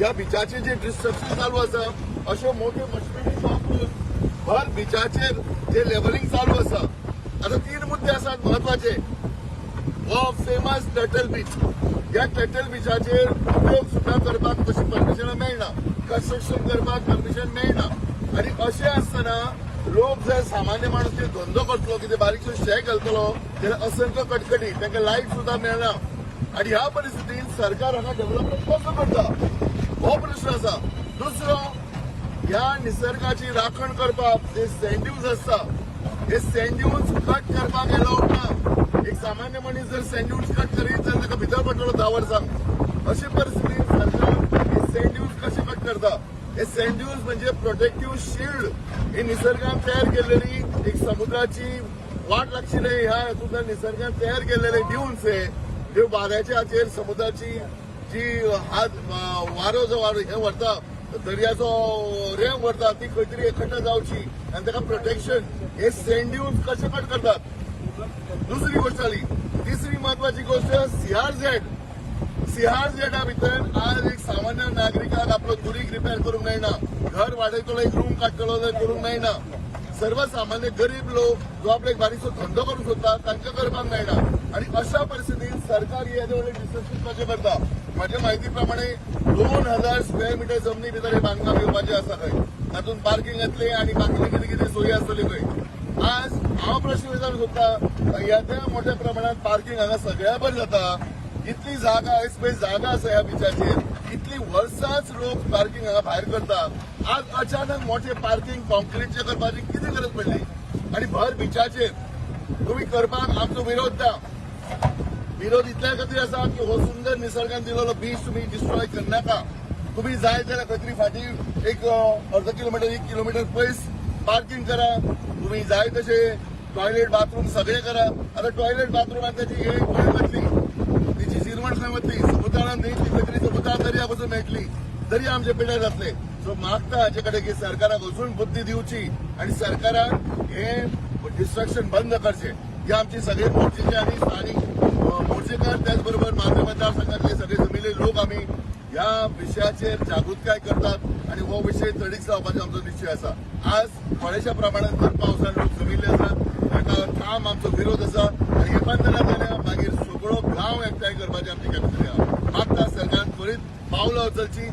ह्या बिचाचे जे डिस्ट्रक्शन चालू आसा अश्यो मोठे मशिनरी वापरून भर बिचाचेर जे लेवलिंग चालू आसा आता तीन मुद्दे आसात महत्त्वाचे. हो फेमस टर्टल बीच ह्या टर्टल बिचाचेर उपयोग सुद्धा करपाक तशी परमिशन मेळना कन्स्ट्रक्शन करपाक परमिशन मेळना आणि अशें आसतना लोक जर सामान्य माणूस कितें धंदो करतलो कितें बारीकसो शे घालतलो जाल्यार असंख्य कटकटी तांकां लायट सुद्धा मेळना आणि ह्या परिस्थितीत सरकार हांगा डेव्हलपमेंट कसो करता? हो प्रश्न आसा दुसरो ह्या निसर्गाची राखण करपाक जे सँड्यूज आसता हे सँड्यूज कट करपाक अलाउड ना एक सामान्य मनीस जर सँड्यूज कट करीत जाल्यार ताका भितर पडटलो धा वर्सांक अशी परिस्थिती सरकार हे सँड्यूज कट करता? हे सँड्यूज म्हणजे प्रोटेक्टिव्ह शिल्ड ही निसर्गान तयार केलेली एक समुद्राची वाट लागशिल्ली ह्या हेतून निसर्गान तयार केलेले ड्यून्स हे ह्यो वाऱ्याच्या हाचेर समुद्राची जी हात वारो जो वारो हे व्हरता दर्याचो रेंव व्हरता ती खंय तरी एकट्टा जावची आनी ताका प्रोटेक्शन हे सँड्यून्स कशे कट करतात. दुसरी गोष्ट जाली तिसरी म्हत्वाची गोष्ट सीआर झेडा भितर आज एक सामान्य नागरिकाक आपलो कुडीक रिपेर करूंक मेळना घर वाडयतलो एक रूम काडटलो जाल्यार करूंक मेळना सर्वसामान्य गरीब लोक जो आपलो एक बारीकसो धंदो करूंक सोदता तांकां करपाक मेळना आणि अशा परिस्थितीत सरकार हे येदे डिस्कशन कशें करता? म्हज्या म्हायती दोन हजार स्क्वेअर मिटर जमनी भितर हे बांधकाम येवपाचें आसा खंय तातूंत पार्किंग येतले आणि बाकीचे कितें कितें सोयी आसतल्यो खंय आज हांव प्रश्न विचारूंक सोदता त्या मोठ्या प्रमाणात पार्किंग हांगा सगळ्या बरें जाता. इतली जागा स्पेस जागा आसा ह्या बिचाचेर इतली वर्सांच लोक पार्किंग हांगा भायर करता आज अचानक मोठे पार्किंग कॉन्क्रीटचे करपाची कितें गरज पडली? आणि भर बिचाचेर तुम्ही करपाक आमचो विरोध द्या. विरोध इतल्या खातीर आसा की हो सुंदर निसर्गान दिलेलो बीच तुम्ही डिस्ट्रॉय करनाका. तुम्ही जाय जाल्यार खंय तरी फाटीं एक अर्द किलोमीटर एक किलोमीटर पयस पार्किंग करा. तुम्ही जाय तशे टॉयलेट बाथरूम सगळे करा. आता टॉयलेट बाथरूमात त्याची हे खंय वतली तिची जिरवण खंय वतली समुद्रान न्ही ती खंय तरी समुद्रा दर्या पासून मेळटली तरी आमचे पिड्यार जातले. सो मागता हाचे कडेन की सरकाराक अजून बुद्धी दिवची आणि सरकारान हे डिस्ट्रक्शन बंद करचे. हे आमची सगळे मोर्चेचे आणि स्थानिक मोर्चेकार त्याचबरोबर माझे मतदारसंघातले सगळे जमिले लोक आम्ही ह्या विशयाचेर जागृतकाय करतात आणि हो विषय चडीक जावपाचो आमचो निश्चय आसा आज थोड्याशा प्रमाणात भर पावसान लोक जमिल्ले आसात. ताका ठाम आमचो विरोध आसा आणि हे बंद जाल्यार मागीर सगळो गांव एकठांय करपाची आमची कॅपॅसिटी आहा मागता सरकारान त्वरीत पावलां उचलची.